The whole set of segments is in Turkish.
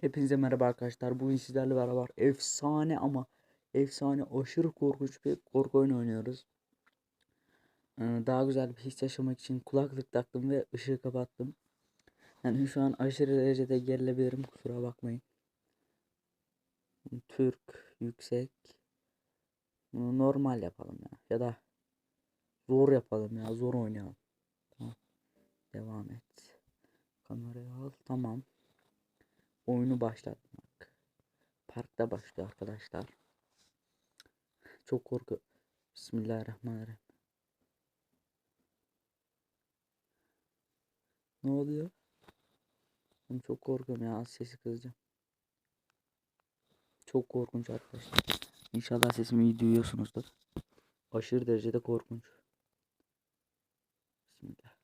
Hepinize merhaba arkadaşlar. Bugün sizlerle beraber efsane ama efsane aşırı korkunç bir korku oyunu oynuyoruz. Ee, Daha güzel bir his yaşamak için kulaklık taktım ve ışığı kapattım. Yani şu an aşırı derecede gerilebilirim kusura bakmayın. Türk yüksek. Bunu normal yapalım ya. Ya da zor yapalım ya. Zor oynayalım. Tamam. Devam et. Kamerayı al. Tamam. Oyunu başlatmak. Parkta başlıyor arkadaşlar. Çok korku. Bismillahirrahmanirrahim. Ne oluyor? Ben çok korkuyorum ya. Sesi kısacağım. Çok korkunç arkadaşlar. İnşallah sesimi iyi duyuyorsunuzdur. Aşırı derecede korkunç. Bismillah.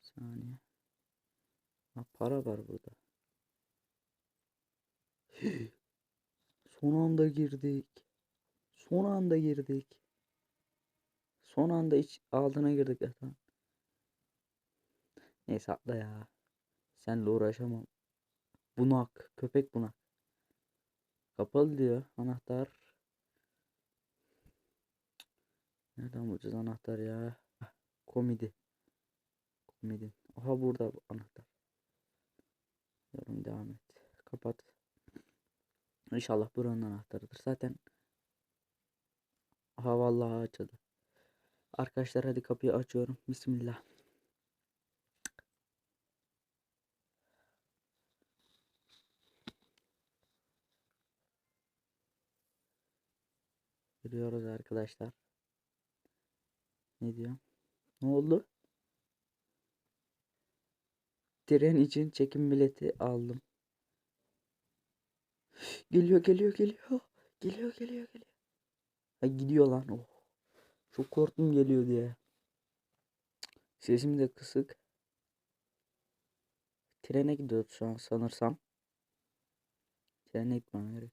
Bir saniye. Ha, para var burada. Son anda girdik. Son anda girdik. Son anda iç altına girdik zaten. Neyse atla ya. Senle uğraşamam. Bunak. Köpek bunak. Kapalı diyor. Anahtar. Nereden bulacağız anahtar ya? Komedi. Komedi. Aha burada bu anahtar. Yorum devam et. Kapat. İnşallah buranın anahtarıdır. Zaten Aha vallahi açıldı. Arkadaşlar hadi kapıyı açıyorum. Bismillah. Giriyoruz arkadaşlar. Ne diyor? Ne oldu? Tren için çekim bileti aldım. Geliyor geliyor geliyor. Geliyor geliyor geliyor. Ha gidiyor lan oh. Çok korktum geliyor diye. Sesim de kısık. Trene gidiyoruz şu an sanırsam. Trene gitmem gerek.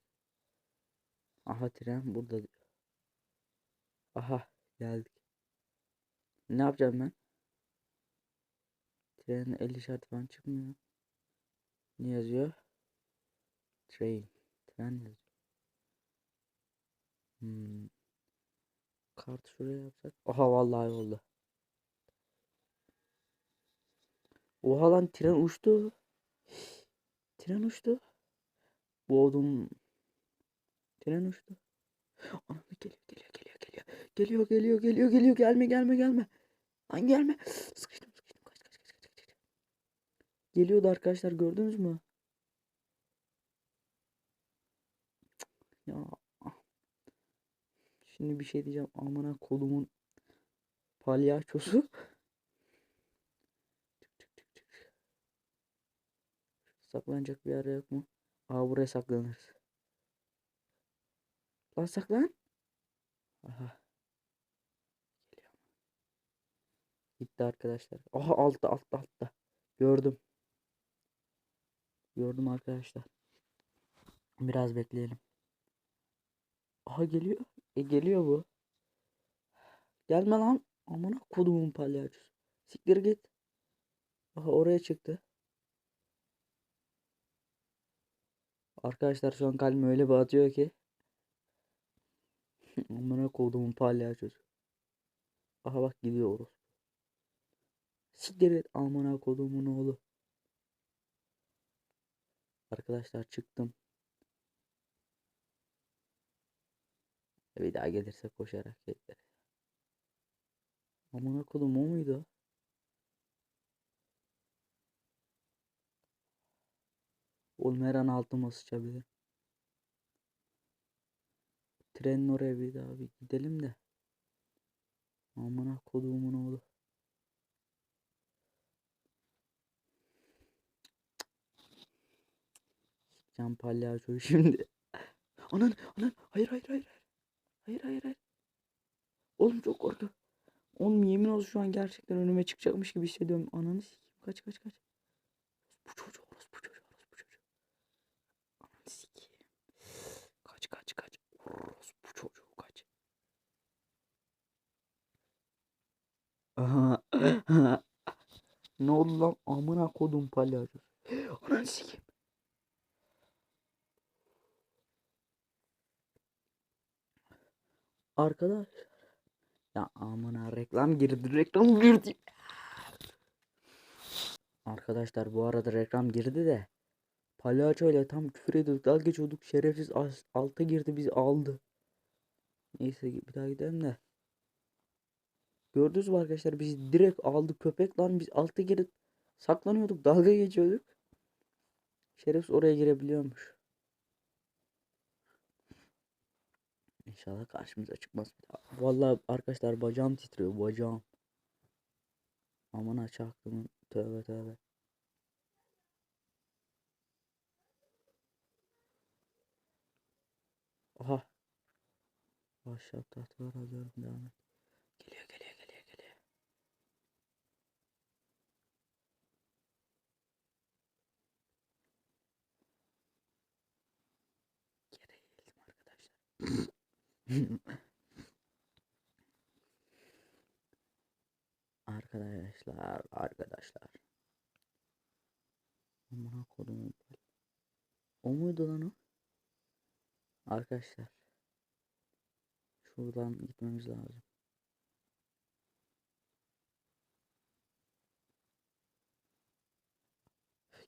Aha tren burada. diyor. Aha geldik. Ne yapacağım ben? Trenin 50 işareti falan çıkmıyor. Ne yazıyor? Train. Tren yazıyor. Hmm. Kart şuraya yapsak. Aha vallahi oldu. Oha lan tren uçtu. Tren uçtu. Bu odun. Tren uçtu. Anam geliyor geliyor geliyor geliyor. Geliyor geliyor gelme gelme gelme. Lan gelme. Sıkıştım sıkıştım kaç kaç kaç kaç kaç. Geliyordu arkadaşlar gördünüz mü? Ya. Şimdi bir şey diyeceğim. Amına kolumun palyaçosu. Saklanacak bir yer yok mu? Aa buraya saklanırız. Lan saklan. Aha. Geliyor. Gitti arkadaşlar. Aha altta altta altta. Gördüm. Gördüm arkadaşlar. Biraz bekleyelim. Aha geliyor. E geliyor bu. Gelme lan. Amına kodumun palyaçosu. Siktir git. Aha oraya çıktı. Arkadaşlar şu an kalbim öyle bir atıyor ki. Amına kodumun palyaçosu. Aha bak gidiyor orospu. Siktir et amına kodumun oğlu. Arkadaşlar çıktım. Bir daha gelirse koşarak gelir. Amına kodum o muydu? Oğlum her an altıma sıçabilir. Trenin oraya bir daha bir gidelim de. Amına kodumun oğlu. yapacağım palyaçoyu şimdi. Anan anan hayır hayır hayır. Hayır hayır hayır. Oğlum çok korktum. Oğlum yemin olsun şu an gerçekten önüme çıkacakmış gibi hissediyorum. Ananı sikeyim kaç kaç kaç. Bu çocuğu orası bu çocuğu orası bu çocuğu. Ananı sikeyim. Kaç kaç kaç. Orası bu çocuğu kaç. Aha. ne oldu lan amına kodum palyaço. Ananı sikeyim. Arkadaş. Ya amına reklam girdi. Reklam girdi. Arkadaşlar bu arada reklam girdi de. Palyaço ile tam küfür ediyorduk. Dalga geçiyorduk. Şerefsiz alta girdi bizi aldı. Neyse bir daha gidelim de. Gördünüz mü arkadaşlar bizi direkt aldı köpek lan biz alta girip saklanıyorduk dalga geçiyorduk. Şerefsiz oraya girebiliyormuş. İnşallah karşımıza çıkmaz bir daha. Vallahi arkadaşlar bacağım titriyor bacağım. Aman aç. Tövbe tövbe. Aha. Ahşap tahtalar alıyorum devam et. Geliyor geliyor geliyor geliyor. Geri eğildim arkadaşlar. Arkadaşlar, arkadaşlar. Amına kodum. O muydu lan o? Arkadaşlar. Şuradan gitmemiz lazım.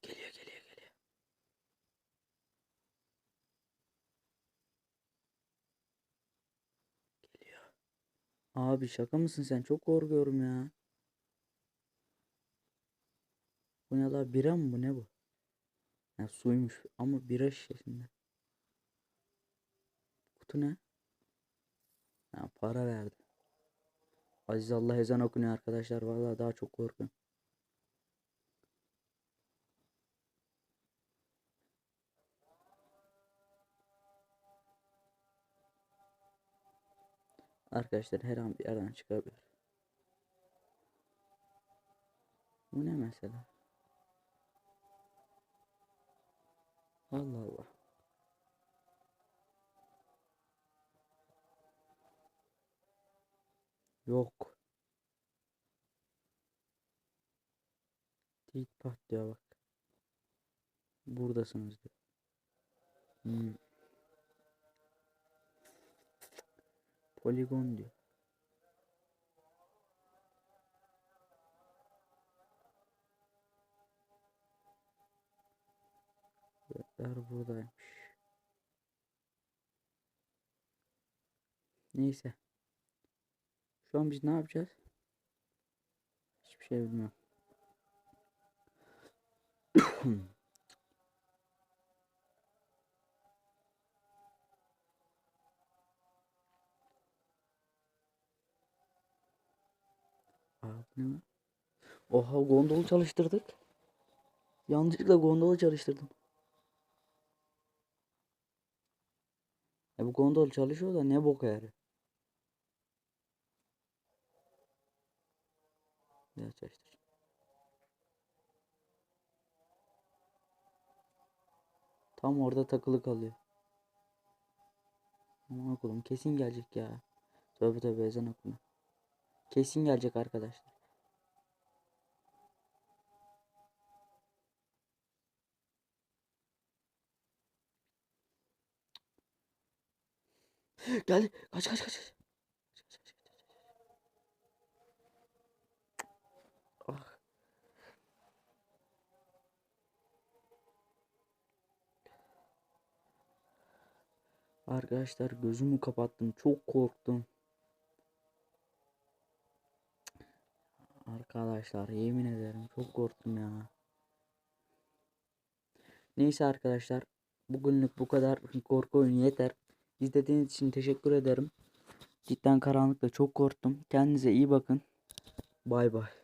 Geliyor. Abi şaka mısın sen? Çok korkuyorum ya. Bu ne la? Bira mı bu? Ne bu? Ha, suymuş ama bira şişesinde. Kutu ne? Ha, para verdi. Aziz Allah ezan okunuyor arkadaşlar. Vallahi daha çok korkuyorum. Arkadaşlar her an bir yerden çıkabilir. Bu ne mesela? Allah Allah. Yok. Tit pat diyor bak. Buradasınız diyor. Hmm. Poligon diyor. Gökler buradaymış. Neyse. Şu an biz ne yapacağız? Hiçbir şey bilmiyorum. Lan? Oha gondolu çalıştırdık. Yanlışlıkla gondolu çalıştırdım. E bu gondol çalışıyor da ne boka yarıyor. Ya çalıştır. Tam orada takılı kalıyor. Aman okulum kesin gelecek ya. Tövbe tövbe ezan okuma. Kesin gelecek arkadaşlar. Geldi. Kaç kaç kaç. Ah. Arkadaşlar gözümü kapattım. Çok korktum. Arkadaşlar yemin ederim çok korktum ya. Neyse arkadaşlar. Bugünlük bu kadar korku oyunu yeter. İzlediğiniz için teşekkür ederim. Cidden karanlıkta çok korktum. Kendinize iyi bakın. Bay bay.